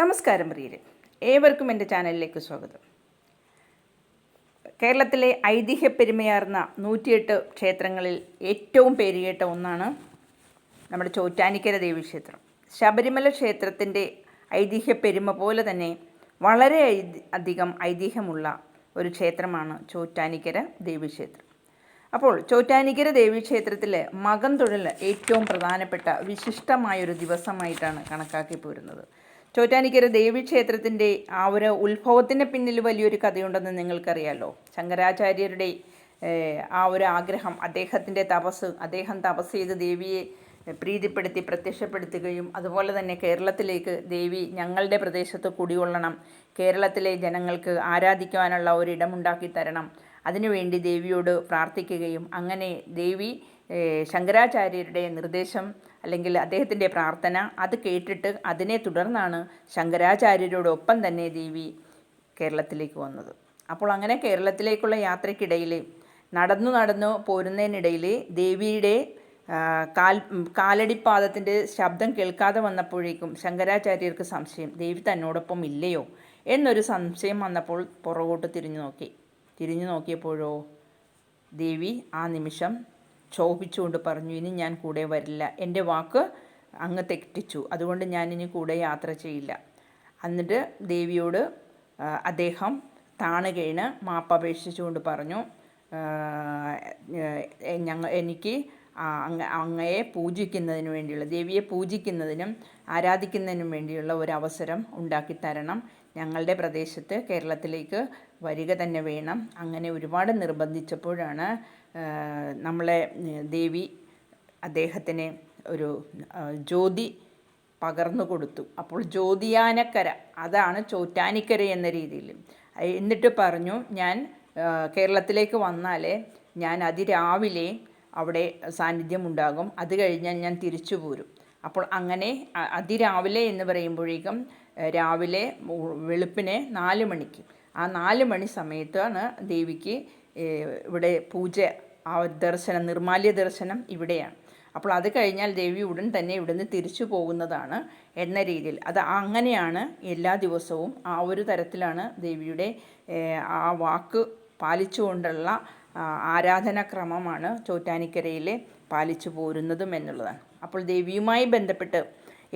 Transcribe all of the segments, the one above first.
നമസ്കാരം പ്രിയരെ. ഏവർക്കും എന്റെ ചാനലിലേക്ക് സ്വാഗതം. കേരളത്തിലെ ഐതിഹ്യപ്പെരുമയാർന്ന നൂറ്റിയെട്ട് ക്ഷേത്രങ്ങളിൽ ഏറ്റവും പേരുകേട്ട ഒന്നാണ് നമ്മുടെ ചോറ്റാനിക്കര ദേവീക്ഷേത്രം. ശബരിമല ക്ഷേത്രത്തിന്റെ ഐതിഹ്യപ്പെരുമ പോലെ തന്നെ വളരെ അധികം ഐതിഹ്യമുള്ള ഒരു ക്ഷേത്രമാണ് ചോറ്റാനിക്കര ദേവീക്ഷേത്രം. അപ്പോൾ ചോറ്റാനിക്കര ദേവീക്ഷേത്രത്തിലെ മകം തൊഴിൽ ഏറ്റവും പ്രധാനപ്പെട്ട വിശിഷ്ടമായൊരു ദിവസമായിട്ടാണ് കണക്കാക്കി പോരുന്നത് ചോറ്റാനിക്കര ദേവീക്ഷേത്രത്തിന്റെ ആ ഒരു ഉത്ഭവത്തിന് പിന്നിൽ വലിയൊരു കഥയുണ്ടെന്ന് നിങ്ങൾക്കറിയാലോ. ശങ്കരാചാര്യരുടെ ആ ഒരു ആഗ്രഹം അദ്ദേഹത്തിന്റെ തപസ് അദ്ദേഹം തപസ് ചെയ്ത് ദേവിയെ പ്രീതിപ്പെടുത്തി പ്രത്യക്ഷപ്പെടുത്തുകയും അതുപോലെ തന്നെ കേരളത്തിലേക്ക് ദേവി ഞങ്ങളുടെ പ്രദേശത്ത് കുടികൊള്ളണം കേരളത്തിലെ ജനങ്ങൾക്ക് ആരാധിക്കുവാനുള്ള ഒരിടമുണ്ടാക്കി തരണം. അതിനുവേണ്ടി ദേവിയോട് പ്രാർത്ഥിക്കുകയും അങ്ങനെ ദേവി ശങ്കരാചാര്യരുടെ നിർദ്ദേശം അല്ലെങ്കിൽ അദ്ദേഹത്തിന്റെ പ്രാർത്ഥന അത് കേട്ടിട്ട് അതിനെ തുടർന്നാണ് ശങ്കരാചാര്യരോടൊപ്പം തന്നെ ദേവി കേരളത്തിലേക്ക് വന്നത്. അപ്പോൾ അങ്ങനെ കേരളത്തിലേക്കുള്ള യാത്രയ്ക്കിടയിൽ നടന്നു നടന്നു പോരുന്നതിനിടയിൽ ദേവിയുടെ കാൽ കാലടിപ്പാദത്തിന്റെ ശബ്ദം കേൾക്കാതെ വന്നപ്പോഴേക്കും ശങ്കരാചാര്യർക്ക് സംശയം ദേവി തന്നോടൊപ്പം ഇല്ലയോ? എന്നൊരു സംശയം വന്നപ്പോൾ പുറകോട്ട് തിരിഞ്ഞു നോക്കി. തിരിഞ്ഞു നോക്കിയപ്പോഴോ ദേവി ആ നിമിഷം ക്ഷോഭിച്ചുകൊണ്ട് പറഞ്ഞു ഇനി ഞാൻ കൂടെ വരില്ല. എന്റെ വാക്ക് അങ്ങ് തെറ്റിച്ചു. അതുകൊണ്ട് ഞാൻ ഇനി കൂടെ യാത്ര ചെയ്യില്ല. എന്നിട്ട് ദേവിയോട് അദ്ദേഹം താണു കഴിഞ്ഞ് മാപ്പപേക്ഷിച്ചുകൊണ്ട് പറഞ്ഞു ഞങ്ങൾ എനിക്ക് അങ്ങ അങ്ങയെ പൂജിക്കുന്നതിന് വേണ്ടിയുള്ള ദേവിയെ പൂജിക്കുന്നതിനും ആരാധിക്കുന്നതിനും വേണ്ടിയുള്ള ഒരു അവസരം ഉണ്ടാക്കി തരണം. ഞങ്ങളുടെ പ്രദേശത്ത് കേരളത്തിലേക്ക് വരിക തന്നെ വേണം. അങ്ങനെ ഒരുപാട് നിർബന്ധിച്ചപ്പോഴാണ് നമ്മളെ ദേവി അദ്ദേഹത്തിന് ഒരു ജ്യോതി പകർന്നു കൊടുത്തു. അപ്പോൾ ജ്യോതിയാനക്കര അതാണ് ചോറ്റാനിക്കര എന്ന രീതിയിൽ. എന്നിട്ട് പറഞ്ഞു ഞാൻ കേരളത്തിലേക്ക് വന്നാൽ ഞാൻ അതിരാവിലെ അവിടെ സാന്നിധ്യമുണ്ടാകും. അത് കഴിഞ്ഞാൽ ഞാൻ തിരിച്ചു പോരും. അപ്പോൾ അങ്ങനെ അതിരാവിലെ എന്ന് പറയുമ്പോഴേക്കും രാവിലെ വെളുപ്പിനെ നാല് മണിക്ക്. ആ നാല് മണി സമയത്താണ് ദേവിക്ക് ഇവിടെ പൂജ ആ ഒരു ദർശനം നിർമാല്യ ദർശനം ഇവിടെയാണ്. അപ്പോൾ അത് കഴിഞ്ഞാൽ ദേവി ഉടൻ തന്നെ ഇവിടുന്ന് തിരിച്ചു പോകുന്നതാണ് എന്ന രീതിയിൽ. അത് അങ്ങനെയാണ് എല്ലാ ദിവസവും ആ ഒരു തരത്തിലാണ് ദേവിയുടെ ആ വാക്ക് പാലിച്ചുകൊണ്ടുള്ള ആരാധന ആരാധനാക്രമമാണ് ചോറ്റാനിക്കരയിലെ പാലിച്ചു പോരുന്നതും എന്നുള്ളതാണ്. അപ്പോൾ ദേവിയുമായി ബന്ധപ്പെട്ട്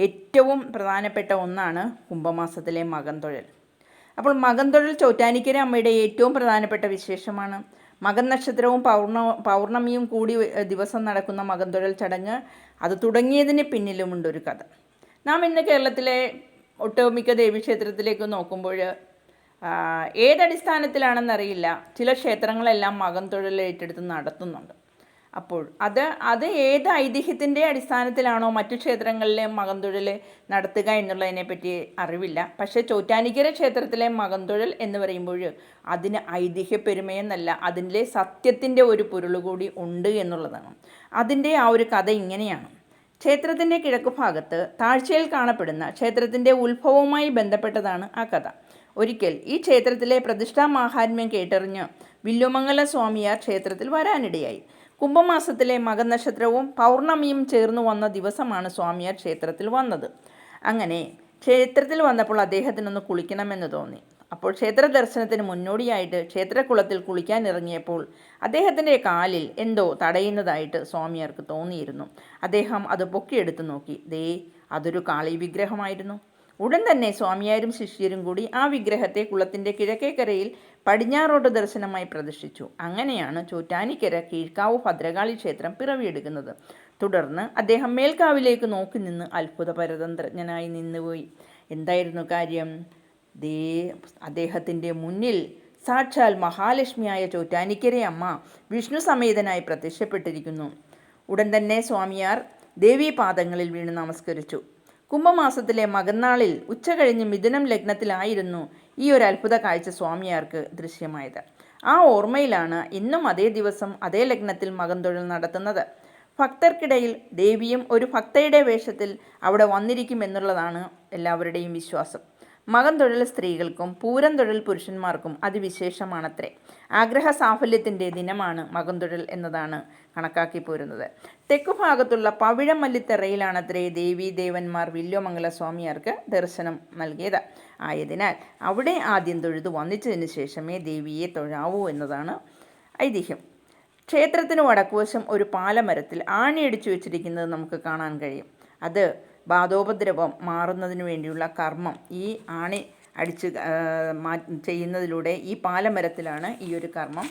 ഏറ്റവും പ്രധാനപ്പെട്ട ഒന്നാണ് കുംഭമാസത്തിലെ മകൻ തൊഴൽ. അപ്പോൾ മകൻ തൊഴിൽ ചോറ്റാനിക്കര അമ്മയുടെ ഏറ്റവും പ്രധാനപ്പെട്ട വിശേഷമാണ്. മകൻ നക്ഷത്രവും പൗർണ പൗർണമിയും കൂടി ദിവസം നടക്കുന്ന മകൻ തൊഴിൽ ചടങ്ങ് അത് തുടങ്ങിയതിന് പിന്നിലുമുണ്ട് ഒരു കഥ. നാം ഇന്ന് കേരളത്തിലെ ഒട്ടുമിക്ക ദേവീക്ഷേത്രത്തിലേക്ക് നോക്കുമ്പോൾ ഏതടിസ്ഥാനത്തിലാണെന്നറിയില്ല. ചില ക്ഷേത്രങ്ങളെല്ലാം മകൻ തൊഴിൽ ഏറ്റെടുത്ത് നടത്തുന്നുണ്ട്. അപ്പോൾ അത് അത് ഏത് ഐതിഹ്യത്തിന്റെ അടിസ്ഥാനത്തിലാണോ മറ്റു ക്ഷേത്രങ്ങളിലെ മകന്തൊഴിൽ തൊഴിൽ നടത്തുക എന്നുള്ളതിനെ പറ്റി അറിവില്ല. പക്ഷേ ചോറ്റാനിക്കര ക്ഷേത്രത്തിലെ മകന്തൊഴിൽ എന്ന് പറയുമ്പോൾ അതിന് ഐതിഹ്യ പെരുമയെന്നല്ല അതിന്റെ സത്യത്തിന്റെ ഒരു പൊരുൾ കൂടി ഉണ്ട് എന്നുള്ളതാണ്. അതിന്റെ ആ ഒരു കഥ ഇങ്ങനെയാണ്. ക്ഷേത്രത്തിന്റെ കിഴക്കു ഭാഗത്ത് താഴ്ചയിൽ കാണപ്പെടുന്ന ക്ഷേത്രത്തിന്റെ ഉത്ഭവവുമായി ബന്ധപ്പെട്ടതാണ് ആ കഥ. ഒരിക്കൽ ഈ ക്ഷേത്രത്തിലെ പ്രതിഷ്ഠാ മാഹാത്മ്യം കേട്ടറിഞ്ഞ് വില്ലുമംഗല സ്വാമിയാർ ക്ഷേത്രത്തിൽ വരാനിടയായി. കുംഭമാസത്തിലെ മകനക്ഷത്രവും പൗർണമിയും ചേർന്നു വന്ന ദിവസമാണ് സ്വാമിയാർ ക്ഷേത്രത്തിൽ വന്നത്. അങ്ങനെ ക്ഷേത്രത്തിൽ വന്നപ്പോൾ അദ്ദേഹത്തിനൊന്ന് കുളിക്കണമെന്ന് തോന്നി. അപ്പോൾ ക്ഷേത്ര ദർശനത്തിന് മുന്നോടിയായിട്ട് ക്ഷേത്രക്കുളത്തിൽ കുളിക്കാൻ ഇറങ്ങിയപ്പോൾ അദ്ദേഹത്തിന്റെ കാലിൽ എന്തോ തടയുന്നതായിട്ട് സ്വാമിയാർക്ക് തോന്നിയിരുന്നു. അദ്ദേഹം അത് പൊക്കിയെടുത്ത് നോക്കി. ദേ അതൊരു കാളി വിഗ്രഹമായിരുന്നു. ഉടൻ തന്നെ സ്വാമിയാരും ശിഷ്യരും കൂടി ആ വിഗ്രഹത്തെ കുളത്തിന്റെ കിഴക്കേക്കരയിൽ പടിഞ്ഞാറോട്ട് ദർശനമായി പ്രതിഷ്ഠിച്ചു അങ്ങനെയാണ് ചോറ്റാനിക്കര കീഴ്ക്കാവ് ഭദ്രകാളി ക്ഷേത്രം പിറവിയെടുക്കുന്നത്. തുടർന്ന് അദ്ദേഹം മേൽക്കാവിലേക്ക് നോക്കി നിന്ന് അത്ഭുത പരതന്ത്രജ്ഞനായി നിന്നുപോയി. എന്തായിരുന്നു കാര്യം? ദേ അദ്ദേഹത്തിന്റെ മുന്നിൽ സാക്ഷാൽ മഹാലക്ഷ്മിയായ ചോറ്റാനിക്കരയമ്മ വിഷ്ണു സമേതനായി പ്രത്യക്ഷപ്പെട്ടിരിക്കുന്നു. ഉടൻ തന്നെ സ്വാമിയാർ ദേവീപാദങ്ങളിൽ വീണ് നമസ്കരിച്ചു. കുംഭമാസത്തിലെ മകന്നാളിൽ ഉച്ച കഴിഞ്ഞ് മിഥുനം ലഗ്നത്തിലായിരുന്നു ഈ ഒരു അത്ഭുത കാഴ്ച സ്വാമിയാർക്ക് ദൃശ്യമായത്. ആ ഓർമ്മയിലാണ് ഇന്നും അതേ ദിവസം അതേ ലഗ്നത്തിൽ മകൻ തൊഴിൽ നടത്തുന്നത്. ഭക്തർക്കിടയിൽ ദേവിയും ഒരു ഭക്തയുടെ വേഷത്തിൽ അവിടെ വന്നിരിക്കുമെന്നുള്ളതാണ് എല്ലാവരുടെയും വിശ്വാസം. മകൻ തൊഴിൽ സ്ത്രീകൾക്കും പൂരം തൊഴിൽ പുരുഷന്മാർക്കും അതിവിശേഷമാണത്രേ. ആഗ്രഹ സാഫല്യത്തിന്റെ ദിനമാണ് മകം തൊഴിൽ എന്നതാണ് കണക്കാക്കി പോരുന്നത്. തെക്കു ഭാഗത്തുള്ള പവിഴമല്ലിത്തറയിലാണത്രേ ദേവീ ദേവന്മാർ വില്വമംഗല സ്വാമിയാർക്ക് ദർശനം നൽകിയത്. ആയതിനാൽ അവിടെ ആദ്യം തൊഴുതു വന്നിച്ചതിന് ശേഷമേ ദേവിയെ തൊഴാവൂ എന്നതാണ് ഐതിഹ്യം. ക്ഷേത്രത്തിന് വടക്കുവശം ഒരു പാലമരത്തിൽ ആണിയടിച്ചു വെച്ചിരിക്കുന്നത് നമുക്ക് കാണാൻ കഴിയും. അത് ബാധോപദ്രവം മാറുന്നതിന് വേണ്ടിയുള്ള കർമ്മം ഈ ആണി അടിച്ച് മാ ചെയ്യുന്നതിലൂടെ ഈ പാലമരത്തിലാണ് ഈ ഒരു കർമ്മം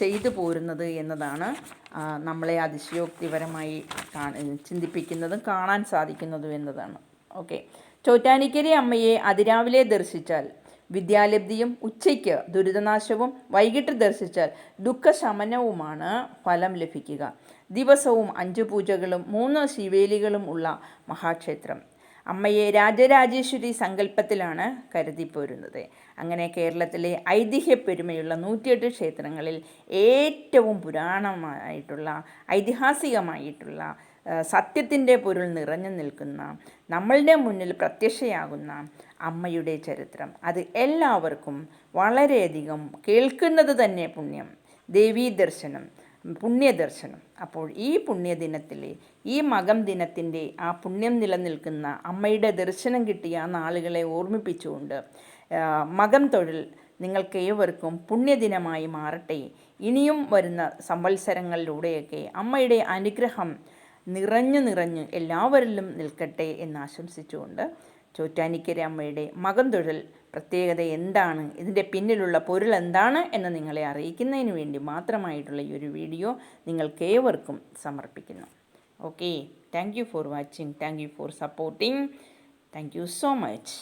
ചെയ്തു പോരുന്നത് എന്നതാണ് നമ്മളെ അതിശയോക്തിപരമായി ചിന്തിപ്പിക്കുന്നതും കാണാൻ സാധിക്കുന്നതും എന്നതാണ്. ഓക്കെ. ചോറ്റാനിക്കരി അമ്മയെ അതിരാവിലെ ദർശിച്ചാൽ വിദ്യാലബ്ധിയും ഉച്ചയ്ക്ക് ദുരിതനാശവും വൈകിട്ട് ദർശിച്ചാൽ ദുഃഖശമനവുമാണ് ഫലം ലഭിക്കുക. ദിവസവും അഞ്ച് പൂജകളും മൂന്ന് ശിവേലികളും ഉള്ള മഹാക്ഷേത്രം. അമ്മയെ രാജരാജേശ്വരി സങ്കല്പത്തിലാണ് കരുതിപ്പോരുന്നത് അങ്ങനെ കേരളത്തിലെ ഐതിഹ്യപ്പെരുമയുള്ള നൂറ്റിയെട്ട് ക്ഷേത്രങ്ങളിൽ ഏറ്റവും പുരാണമായിട്ടുള്ള ഐതിഹാസികമായിട്ടുള്ള സത്യത്തിന്റെ പൊരുൾ നിറഞ്ഞു നിൽക്കുന്ന നമ്മളുടെ മുന്നിൽ പ്രത്യക്ഷയാകുന്ന അമ്മയുടെ ചരിത്രം. അത് എല്ലാവർക്കും വളരെയധികം കേൾക്കുന്നത് തന്നെ പുണ്യം. ദേവീ ദർശനം പുണ്യദർശനം. അപ്പോൾ ഈ പുണ്യദിനത്തിൽ ഈ മകം ദിനത്തിന്റെ ആ പുണ്യം നിലനിൽക്കുന്ന അമ്മയുടെ ദർശനം കിട്ടിയ ആ നാളുകളെ ഓർമ്മിപ്പിച്ചുകൊണ്ട് മകം തൊഴിൽ നിങ്ങൾക്ക് ഏവർക്കും പുണ്യദിനമായി മാറട്ടെ. ഇനിയും വരുന്ന സംവത്സരങ്ങളിലൂടെയൊക്കെ അമ്മയുടെ അനുഗ്രഹം നിറഞ്ഞു നിറഞ്ഞു എല്ലാവരിലും നിൽക്കട്ടെ എന്ന് ആശംസിച്ചുകൊണ്ട് ചോറ്റാനിക്കര അമ്മയുടെ തൊഴിൽ പ്രത്യേകത എന്താണ്? ഇതിന്റെ പിന്നിലുള്ള പൊരുൾ എന്താണ് എന്ന് നിങ്ങളെ അറിയിക്കുന്നതിന് വേണ്ടി മാത്രമായിട്ടുള്ള ഈ ഒരു വീഡിയോ നിങ്ങൾക്കേവർക്കും സമർപ്പിക്കുന്നു. Okay thank you for watching thank you for supporting thank you so much